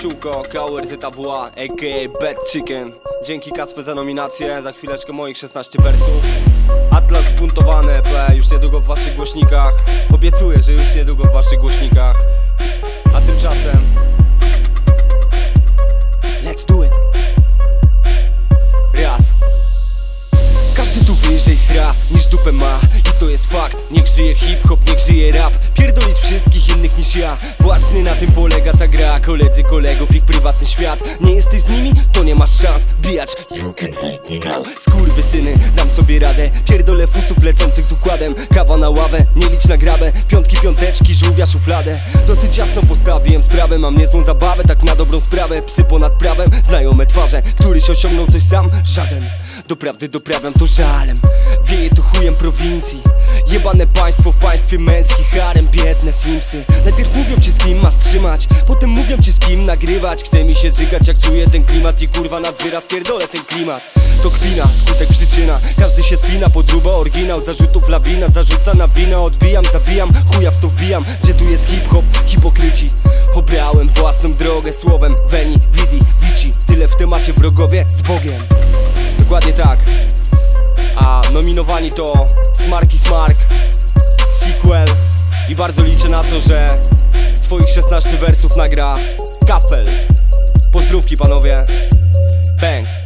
Czółko, Kauer, a.k.a. Bad Chicken. Dzięki Kasper za nominację, za chwileczkę moich 16 wersów. Atlas zbuntowany EP, już niedługo w waszych głośnikach. Obiecuję, że już niedługo w waszych głośnikach. A tymczasem Let's do it. Raz. Każdy tu wyżej sra niż dupę ma to jest fakt. Niech żyje hip-hop, niech żyje rap. Pierdolić wszystkich innych niż ja. Właśnie na tym polega ta gra. Koledzy kolegów, ich prywatny świat. Nie jesteś z nimi? To nie masz szans. Bijać. You can hate me now. Skurwysyny, dam sobie radę. Pierdolę fusów lecących z układem. Kawa na ławę, nie licz na grabę. Piątki, piąteczki, żółwia, szufladę. Dosyć jasno postawiłem sprawę. Mam niezłą zabawę, tak na dobrą sprawę. Psy ponad prawem, znajome twarze. Któryś osiągnął coś sam? Żaden. Doprawdy doprawiam to żalem. Wieje tu chujem prowincji Jebane państwo w państwie męskich Harem, biedne simsy. Najpierw mówią ci z kim masz trzymać Potem mówią ci z kim nagrywać. Chce mi się żygać jak czuję ten klimat I kurwa nad wyraz pierdolę ten klimat. To kpina, skutek przyczyna. Każdy się spina, podruba oryginał Zarzutów lawina, zarzuca na winę Odbijam, zawijam, chuja w to wbijam. Gdzie tu jest hip-hop, hipokryci. Obrałem własną drogę słowem. Veni, vidi, vici. Tyle w temacie wrogowie z Bogiem. Dokładnie tak nominowani to Smarki Smark Sequel I bardzo liczę na to, że Swoich 16 wersów nagra Kafel. Pozdrówki panowie. Bang